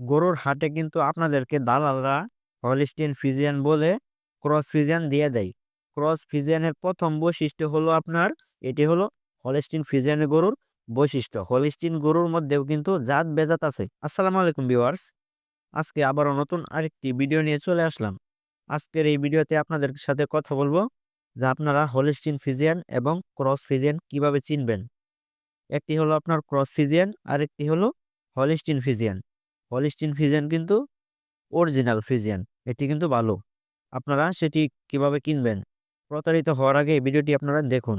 গরুর হাটে কিন্তু আপনাদেরকে দালালরা হলিস্টিন ফিজিয়ান বলে ক্রস ফিজিয়ান দিয়ে দেয়। ক্রস ফিজিয়ানের প্রথম বৈশিষ্ট্য হলো আপনার, এটি হলো হলিস্টিন ফিজিয়ানের গরুর বৈশিষ্ট্য। হলিস্টিন গরুর মধ্যেও কিন্তু জাত বেজাত আছে। আসসালামু আলাইকুম ভিউয়ার্স। আজকে আবারও নতুন আরেকটি ভিডিও নিয়ে চলে আসলাম। আজকের এই ভিডিওতে আপনাদের সাথে কথা বলব যে আপনারা হলিস্টিন ফিজিয়ান এবং ক্রস ফিজিয়ান কীভাবে চিনবেন। একটি হলো আপনার ক্রস ফিজিয়ান আর একটি হলো হলিস্টিন ফিজিয়ান। হলিস্টিন ফিজিয়ান কিন্তু অরিজিনাল ফিজিয়ান এটি কিন্তু ভালো। আপনারা সেটি কীভাবে কিনবেন, প্রতারিত হওয়ার আগে এই ভিডিওটি আপনারা দেখুন,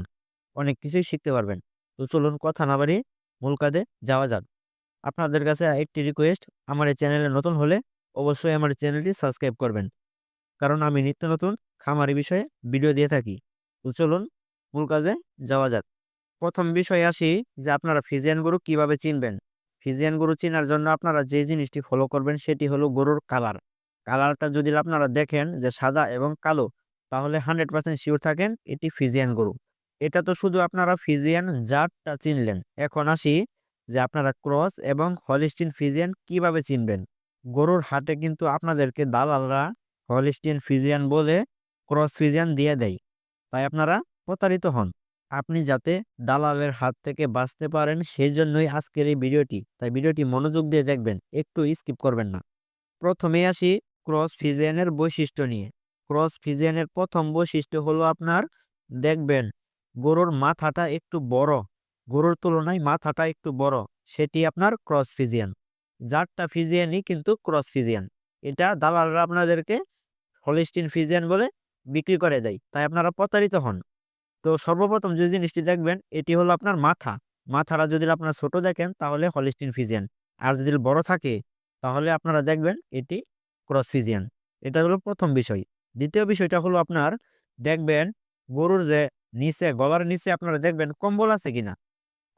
অনেক কিছুই শিখতে পারবেন। তো চলুন কথা না বাড়িয়ে মূল কাজে যাওয়া যাক। আপনাদের কাছে একটি রিকোয়েস্ট আমার এই চ্যানেলে নতুন হলে অবশ্যই আমার চ্যানেলটি সাবস্ক্রাইব করবেন। কারণ আমি নিত্য নতুন খামারি বিষয়ে ভিডিও দিয়ে থাকি। তো চলুন মূল কাজে যাওয়া যাক। প্রথম বিষয়ে আসি যে আপনারা ফিজিয়ান গরু কীভাবে চিনবেন? ফিজিয়ান গরু চেনার জন্য আপনারা যে জিনিসটি ফলো করবেন সেটি হলো গরুর কালার কালারটা যদি আপনারা দেখেন যে সাদা এবং কালো, তাহলে হান্ড্রেড পার্সেন্ট শিওর থাকেন এটি ফিজিয়ান গরু। এটা তো শুধু আপনারা ফিজিয়ান জাতটা চিনলেন। এখন আসি যে আপনারা ক্রস এবং হলিস্টিন ফিজিয়ান কীভাবে চিনবেন? গরুর হাটে কিন্তু আপনাদেরকে দালালরা হলিস্টিন ফিজিয়ান বলে ক্রস ফিজিয়ান দিয়ে দেয়। তাই আপনারা প্রতারিত হন। আপনি যাতে দালালের হাত থেকে বাঁচতে পারেন সেই জন্যই আজকের এই ভিডিওটি। তাই ভিডিওটি মনোযোগ দিয়ে দেখবেন, একটু স্কিপ করবেন না। প্রথমে আসি ক্রস ফিজিয়ানের বৈশিষ্ট্য নিয়ে। ক্রস ফিজিয়ানের প্রথম বৈশিষ্ট্য হলো আপনার, দেখবেন গরুর মাথাটা একটু বড়। গরুর তুলনায় মাথাটা একটু বড়। সেটি আপনার ক্রস ফিজিয়ান। জাতটা ফিজিয়ানই কিন্তু ক্রস ফিজিয়ান। এটা দালালরা আপনাদেরকে হলিস্টিন ফিজিয়ান বলে বিক্রি করে দেয়। তাই আপনারা প্রতারিত হন। তো সর্বপ্রথম যে জিনিসটি দেখবেন, এটি হলো আপনার মাথা। মাথাটা যদি আপনার ছোট দেখেন, তাহলে হলিস্টিন ফিজিয়ান। আর যদি বড় থাকে, তাহলে আপনারা দেখবেন এটি ক্রস ফিজিয়ান। এটা হলো প্রথম বিষয়। দ্বিতীয় বিষয়টা হলো আপনার, দেখবেন গরুর যে নিচে, গলার নিচে আপনারা দেখবেন কম্বল আছে কিনা?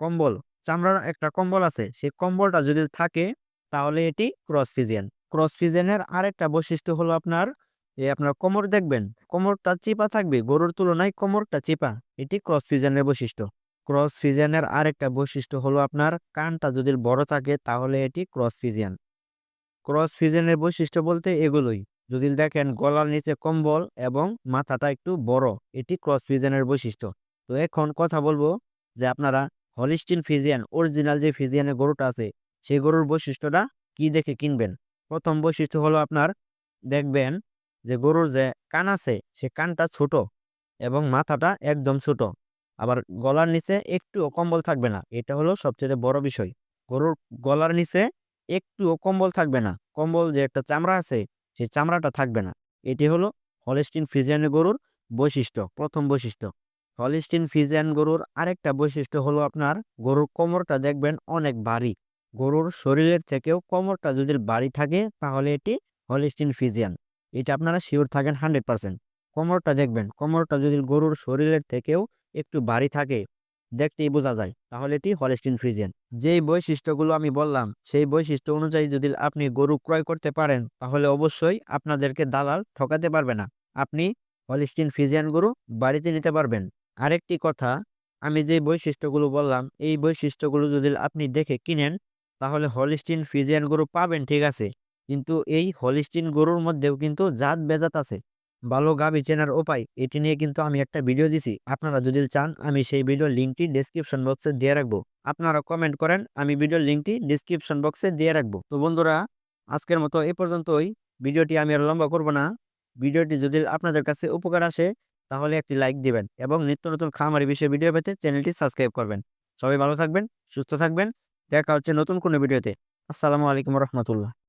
কম্বল, চামড়ার একটা কম্বল আছে। সেই কম্বলটা যদি থাকে, তাহলে এটি ক্রস ফিজিয়ান। ক্রস ফিজিয়ানের আরেকটা বৈশিষ্ট্য হলো আপনার এই আপনার কোমর দেখবেন, কোমরটা চিপা থাকবে, গরুর তুলনায় কোমরটা চিপা। এটি ক্রস ফিজিয়ানের বৈশিষ্ট্য। ক্রস ফিজিয়ানের আরেকটা বৈশিষ্ট্য হলো আপনার কানটা যদি বড় থাকে, তাহলে এটি ক্রস ফিজিয়ান ক্রস ফিজিয়ানের বৈশিষ্ট্য বলতে এগুলোই। যদি দেখেন গলার নিচে কম্বল এবং মাথাটা একটু বড়, এটি ক্রস ফিজিয়ানের বৈশিষ্ট্য। তো এখন কথা বলব যে আপনারা হলিস্টিন ফিজিয়ান অরিজিনাল যে ফিজিয়ানের গরুটা আছে, সেই গরুর বৈশিষ্ট্যটা কি দেখে কিনবেন? প্রথম বৈশিষ্ট্য হলো আপনার, দেখবেন যে গরুর যে কান আছে, সে কানটা ছোট এবং মাথাটা একদম ছোট। আবার গলার নিচে একটুও কম্বল থাকবে না, এটা হলো সবচেয়ে বড় বিষয়। গরুর গলার নিচে একটুও কম্বল থাকবে না, কম্বল যে একটা চামড়া আছে সেই চামড়াটা থাকবে না। এটি হলো হলিস্টিন ফিজিয়ানের গরুর বৈশিষ্ট্য, প্রথম বৈশিষ্ট্য। হলিস্টিন ফিজিয়ান গরুর আরেকটা বৈশিষ্ট্য হলো আপনার, গরুর কোমরটা দেখবেন অনেক ভারী। গরুর শরীরের থেকেও কোমরটা যদি ভারী থাকে, তাহলে এটি হলিস্টিন ফিজিয়ান। এটা আপনারা শিওর থাকেন হান্ড্রেড পার্সেন্ট কোমরটা দেখবেন, কোমরটা যদি গরুর শরীরের থেকেও একটু ভারী থাকে, দেখতেই বোঝা যায়। তাহলে এটি হলিস্টিন ফ্রিজিয়ান যেই বৈশিষ্ট্যগুলো আমি বললাম, সেই বৈশিষ্ট্য অনুযায়ী যদি আপনি গরু ক্রয় করতে পারেন, তাহলে অবশ্যই আপনাদেরকে দালাল ঠকাতে পারবে না। আপনি হলিস্টিন ফ্রিজিয়ান গরু বাড়িতে নিতে পারবেন। আরেকটি কথা, আমি যে বৈশিষ্ট্যগুলো বললাম, এই বৈশিষ্ট্যগুলো যদি আপনি দেখে কিনেন, তাহলে হলিস্টিন ফিজিয়ান গরু পাবেন, ঠিক আছে। কিন্তু এই হলিস্টিন গরুর মধ্যেও কিন্তু জাত বেজাত আছে। ভালো গাভি চেনার উপায়, এটি নিয়ে কিন্তু আমি একটা ভিডিও দিছি। আপনারা যদি চান, আমি সেই ভিডিওর লিঙ্কটি ডিসক্রিপশন বক্সে দিয়ে রাখব। আপনারা কমেন্ট করেন, আমি ভিডিওর লিঙ্কটি ডিসক্রিপশন বক্সে দিয়ে রাখব। তো বন্ধুরা, আজকের মতো এ পর্যন্তই। ভিডিওটি আমি আর লম্বা করব না। ভিডিওটি যদি আপনাদের কাছে উপকার আসে, তাহলে একটি লাইক দিবেন এবং নিত্য নতুন খামারি বিষয়ে ভিডিও পেতে চ্যানেলটি সাবস্ক্রাইব করবেন। সবাই ভালো থাকবেন, সুস্থ থাকবেন। দেখা হচ্ছে নতুন কোনো ভিডিওতে। আসসালামু আলাইকুম রহমতুল্লাহ।